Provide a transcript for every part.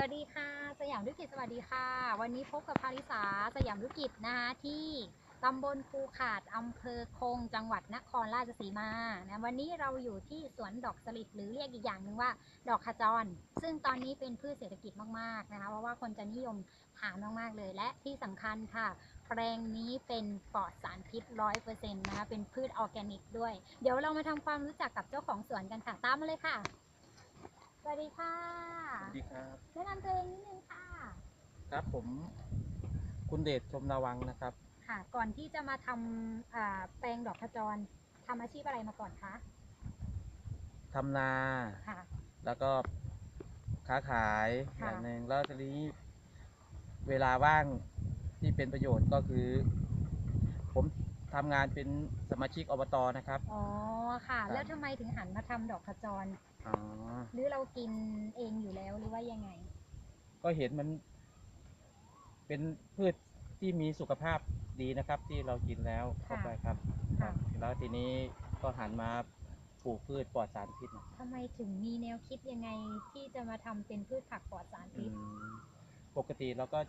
วัสดีค่ะ สยามธุรกิจสวัสดีค่ะ วันนี้พบกับภาริสาสยามธุรกิจนะคะที่ตำบลภูขาดอำเภอคง จังหวัดนครราชสีมานะวันนี้เราอยู่ที่สวนดอกสลิดหรือเรียกอีกอย่างหนึ่งว่า ดอกขจร ซึ่งตอนนี้เป็นพืชเศรษฐกิจมากๆนะคะเพราะว่าคนจะนิยมทานมากๆเลย และที่สำคัญค่ะ แปลงนี้เป็นปลอดสารพิษร้อยเปอร์เซ็นต์นะคะเป็นพืชออร์แกนิกด้วย เดี๋ยวเรามาทำความรู้จักกับเจ้าของสวนกันค่ะ ตามมาเลยค่ะ สวัสดีค่ะสวัสดีครับแนะนำตัวเองนิดนึงค่ะ ครับผม คุณเดชชมนาวังนะครับ ค่ะ ก่อนที่จะมาทำอ่าแปลงดอกขจรทำอาชีพอะไรมาก่อนคะทำนา ค่ะ แล้วก็ค้าขายอค่ะ ย่างหนึ่งแล้วทีนี้เวลาว่างที่เป็นประโยชน์ก็คือผม ทำงานเป็นสมาชิกอบตนะครับ อ๋อค่ะครับแล้วทำไมถึงหันมาทำดอกขจร อ๋อ หรือเรากินเองอยู่แล้วหรือว่ายังไง ก็เห็นมัน เป็นพืชที่มีสุขภาพดีนะครับ ที่เรากินแล้วเข้าไปครับคค่ะ รับ แล้วทีนี้ก็หันมาปลูกพืชปลอดสารพิษนะทำไมถึงมีแนวคิดยังไงที่จะมาทำเป็นพืชผักปลอดสารอืพิษ มปกติเราก็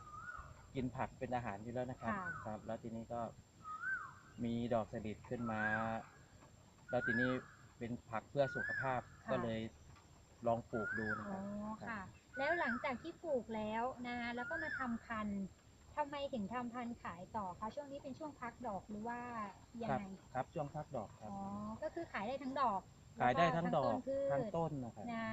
กินผักเป็นอาหารอยู่แล้วนะครับ ค่ะ ครับ แล้วทีนี้ก็ มีดอกสลิดขึ้นมา แล้วทีนี้เป็นผักเพื่อสุขภาพค่ะก็เลยลองปลูกดูนะอ๋คอรับค่ะ แล้วหลังจากที่ปลูกแล้วนะคะแล้วก็มาทำพันธุ์ทำไมถึงทำพันธุ์ขายต่อคะช่วงนี้เป็นช่วงพักดอกหรือว่ายังครับไงครับช่วงพักดอกครับอ๋อก็คือขายได้ทั้งดอกขายได้ทั้งดอกแล้วก็ทั้ทั้งงต้ต้นนนะครับพืชนะ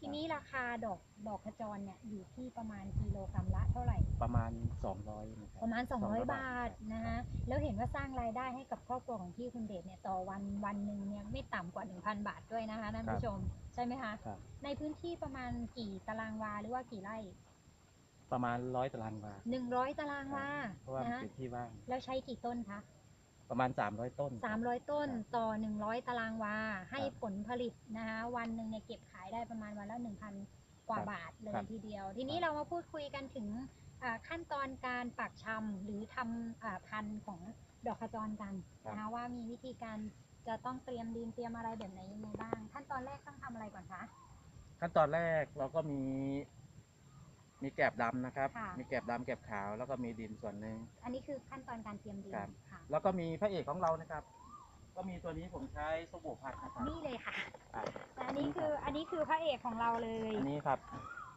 ทีนี้ราคาดอกดอกขจรเนี่ยอยู่ที่ประมาณกิโลกรัมละเท่าไหร่ ประมาณ 200นะครับประมาณ 200 บาทครับนะคะแล้วเห็นว่าสร้างรายได้ให้กับครอบครัวของพี่คุณเดชเนี่ยต่อวันวันหนึ่งเนี่ยไม่ต่ำกว่า 1,000 บาทด้วยนะคะท่านผู้ชมใช่ไหมคะ ครับ ในพื้นที่ประมาณกี่ตารางวาหรือว่ากี่ไร่ ประมาณร้อยตารางวา 100 ตารางวาเพราะว่ามันนะเป็นที่ว่างแล้วใช้กี่ต้นคะ ประมาณ 300 ต้น 300 ต้นครับต่อ 100 ตารางวา ให้ครับผลผลิตนะคะวันหนึ่งเนี่ยเก็บขายได้ประมาณวันละ 1,000 กว่าครับบาทเลยครับทีเดียว ทีนี้ครับ เรามาพูดคุยกันถึงอ่า ขั้นตอนการปักชำหรือทำอ่าพันธุ์ของดอกขจรกันนะคะว่ามีวิธีการจะต้องเตรียมดินเตรียมอะไรแบบไหนยังไงบ้าง ขั้นตอนแรกต้องทำอะไรก่อนคะขั้นตอนแรกเราก็มี มีแกบดำนะครับค่ะมีแกบดำแกบขาวแล้วก็มีดินส่วนหนึ่งอันนี้คือขั้นตอนการเตรียมดินครับค่ะแล้วก็มีพระเอกของเรานะครับ ก็มีตัวนี้ผมใช้สบู่พัดนะครับนี่เลยค่ะครับอันนี้คืออันนี้คือพระเอกของเราเลยอันนี้ครับ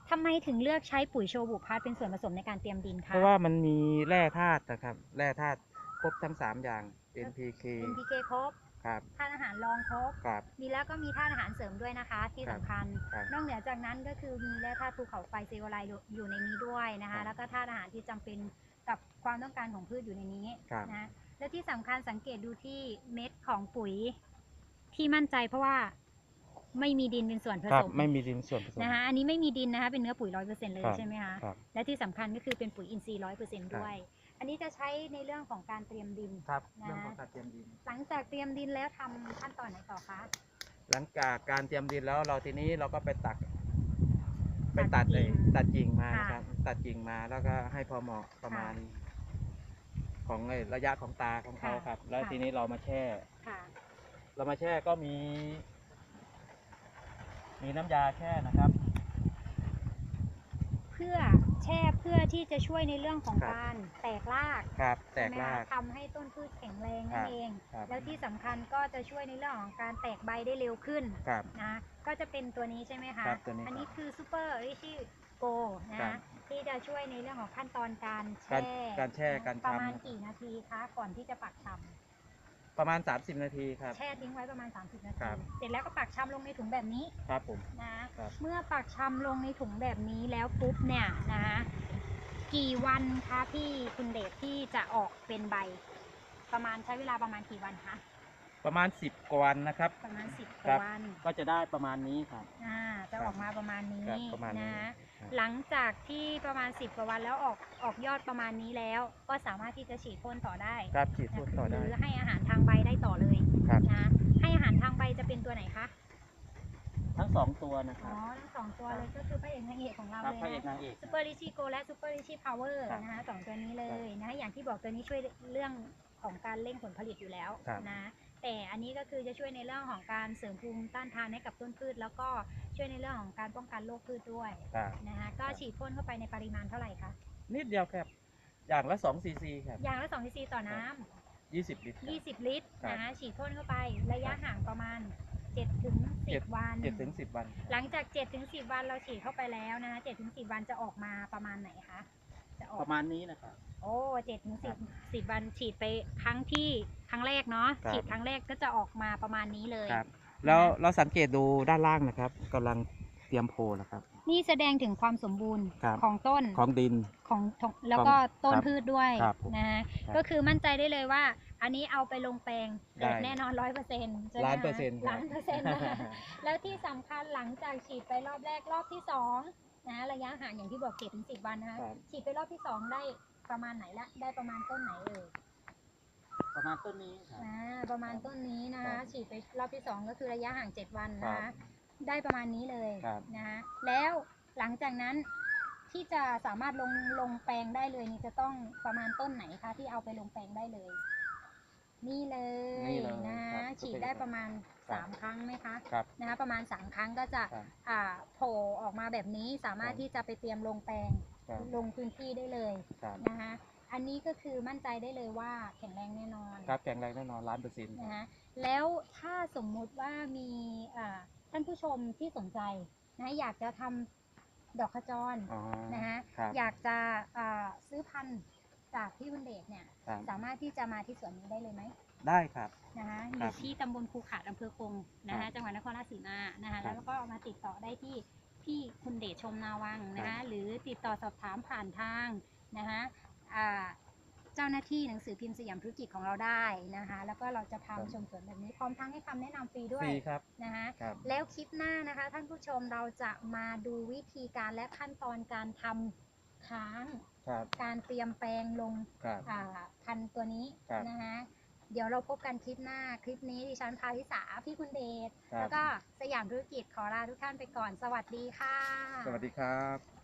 ทำไมถึงเลือกใช้ปุ๋ยโชว์บุพาร์ตเป็นส่วนผสมในการเตรียมดินคะเพราะว่ามันมีแร่ธาตุนะครับ แร่ธาตุครบทั้งสามอย่าง NPK NPK ครบครับธาตุอาหารรองครบ ครับ มีแล้วก็มีธาตุอาหารเสริมด้วยนะคะ ที่ครัสำบคัญ ครับนอกเหนือจากนั้นก็คือมีแร่ธาตุภูเขาไฟเซลลูไลด์อยู่ในนี้ด้วยนะครัคะ บแล้วก็ธาตุอาหารที่จำเป็นกับความต้องการของพืชอยู่ในนี้ครับ นะและที่สำคัญสังเกตดูที่เม็ดของปุ๋ยที่มั่นใจเพราะว่า ไม่มีดินเป็นส่วนผครัสบมไม่มีดินส่วนผสม นะคะอันนี้ไม่มีดินนะคะเป็นเนื้อปุ๋ยร้อยเปอร์เซ็นต์เลยครับ ใช่ไหมคะครับ และที่สำคัญก็คือเป็นปุ๋ยอินทรีย์ร้อยเปอร์เซ็นต์ครับด้วย อันนี้จะใช้ในเรื่องของการเตรียมดิน ครับนะ เรื่องของการเตรียมดิน หลังจากเตรียมดินแล้วทำขั้นตอนไหนต่อคะหลังจากการเตรียมดินแล้วเราทีนี้เราก็ไปตัดไปตัตัดดกิ่เลยงตัดกิ่งมาค่ะนะครับ ตัดกิ่งมาแล้วก็ให้พอเหมาะประมาณ ของไอ้ระยะของตาของเขาค่ะครับ แล้วค่ะทีนี้เรามาแช่ ค่ะ เรามาแช่ก็มี มีน้ำยาแช่นะครับ เพื่อแช่เพื่อที่จะช่วยในเรื่องของครับ การแตกรากครับ แตกใช่ไหมรากคะทำให้ต้นพืชแข็งแรงครันั่นบเอง ครับ แล้วที่สำคัญก็จะช่วยในเรื่องของการแตกใบได้เร็วขึ้นครับ นะก็จะเป็นตัวนี้ใช่ไหมคะครับตัวนี้อันนี้ครับคือซูเปอร์ริชี่โกครันะบที่จะช่วยในเรื่องของขั้นตอนการการแช่การแช่การประมาณทำกี่นาทีคะก่อนที่จะปักช ประมาณ 30 นาทีครับำแช่ทิ้งไว้ประมาณ 30 นาที ครับ เสร็จแล้วก็ปักชำลงในถุงแบบนี้ครับผม นะ ครับ เมื่อปักชำลงในถุงแบบนี้แล้วปุ๊บเนี่ยนะคะกี่วันคะพี่คุณเดชที่จะออกเป็นใบ ประมาณใช้เวลาประมาณกี่วันคะ ประมาณ 10 กว่าวันนะครับ ประมาณสิบครับวัน ก็จะได้ประมาณนี้ครับ อ่าจะออกมาประมาณนี้ครับประมาณนี้นะครับหลังจากที่ประมาณ 10กว่าวันแล้วออกออกยอดประมาณนี้แล้ว ก็สามารถที่จะฉีดพ่นต่อได้ครับฉีดพ่นต่อหได้รือให้อาหารทางใบได้ต่อเลยครับ นะให้อาหารทางใบจะเป็นตัวไหนคะทั้งสองตัวนะคอ๋รัอบทั้งสองตัวเลยก็คือพระเอกนางเอกของเราครับเลยพระเอกนะนางเอก ซูเปอร์ลิชี่โกและซูเปอร์ลิชี่พาวเวอร์ครับนะคะสองตัวนี้เลยนะคะอย่างที่บอกตัวนี้ช่วยเรื่องของการเร่งผลผลิตอยู่แล้วครับ นะ แต่อันนี้ก็คือจะช่วยในเรื่องของการเสริมภูมิต้านทานให้กับต้นพืช แล้วก็ช่วยในเรื่องของการป้องกันโรคพืชด้วยครับนะคะก็ฉีดพ่นเข้าไปในปริมาณเท่าไหร่คะนิดเดียวครับ อย่างละ2ซีซีครับอย่างละ2ซีซีต่อน้ำ20 ลิตรครับ 20 ลิตรครับนะคะฉีดพ่นเข้าไประยะห่างประมาณ7ถึงเจ็ด 10 วัน7ถึง10วัน หลังจาก7ถึง10 วันเราฉีดเข้าไปแล้วนะคะ7ถึง10 วันจะออกมาประมาณไหนคะ จะออปก ระมาณนี้นะครับ โอ้เจ็ดถึงครัสิบบสิบวันฉีดไปครั้งที่ครั้งแรกเนาะครับ ฉีดครั้งแรกก็จะออกมาประมาณนี้เลย ครับ แล้วเราสังเกตดูด้านล่างนะครับกำลังเตรียมโพลนะครับ นี่แสดงถึงความสมบูรณ์ครับ ของต้นของดิน ของของแล้วก็ต้นครับพืชด้วยครับผมนะฮะครับก็คือมั่นใจได้เลยว่า อันนี้เอาไปลงแปลงได้แน่นอนร้อยเปอร์เซ็นต์ล้านเปอร์เซ็นต์ครับ ล้านเปอร์เซ็นต์นะคะแล้วที่สำคัญหลังจากฉีดไปรอบแรกรอบที่สอง นะระยะห่างอย่างที่บอกเจ็ดถึงสิบวันนะคะครับ ฉีดไปรอบที่สองได้ประมาณไหนละได้ประมาณต้นไหนเอ่ยประมาณต้นนี้ครับ อ่าประมาณต้นนี้นะครัคะบฉีดไปรอบที่สองก็คือระยะห่างเจ็ดวันครันะคะบได้ประมาณนี้เลยครับ นะคะแล้วหลังจากนั้นที่จะสามารถลงลงแปลงได้เลยนี่จะต้องประมาณต้นไหนคะที่เอาไปลงแปลงได้เลย นี่เลยนี่เลยนะครับ ฉีดได้ประมาณครับสามครั้งไหมคะครับ นะคะประมาณสามครั้งก็จะครับอ่าโผล่ออกมาแบบนี้สามารถครับที่จะไปเตรียมลงแปลงครับ ลงพื้นที่ได้เลยครับนะคะอันนี้ก็คือมั่นใจได้เลยว่าแข็งแรงแน่นอนครับแข็งแรงแน่นอนล้านเปอร์เซ็นต์นะคะแล้วถ้าสมมุติว่ามีอ่าท่านผู้ชมที่สนใจนะอยากจะทำดอกขจรอ๋อนะคะครับ อยากจะอ่าซื้อพันธุ์ จากพี่บุญเดชเนี่ย ครับสามารถที่จะมาที่สวนนี้ได้เลยไหมได้ครับ นะคะอครัยู่บที่ตำบลภูขาดอำเภอคงนะครัคะบจังหวัดนครราชสีมานะคะครับแล้วก็มาติดต่อได้ที่พี่คุณเดชชมนาวังนะครัคะบ หรือติดต่อสอบถามผ่านทางนะคะอ่าเจ้าหน้าที่หนังสือพิมพ์สยามธุรกิจของเราได้นะคะแล้วก็เราจะพามาชมสวนแบบนี้พร้อมทั้งให้คำแนะนำฟรีด้วฟยรีครับนะคะ ครับ แล้วคลิปหน้านะคะ ท่านผู้ชมเราจะมาดูวิธีการและขั้นตอนการทำค้าง ครับ การเตรียมแปลงลงครับ อ่าพันธุ์ตัวนี้ครับ นะคะเดี๋ยวเราพบกันคลิปหน้าคลิปนี้ดิฉันพาริสาพี่คุณเดช ครับแล้วก็สยามธุรกิจขอลาทุกท่านไปก่อนสวัสดีค่ะ สวัสดีครับ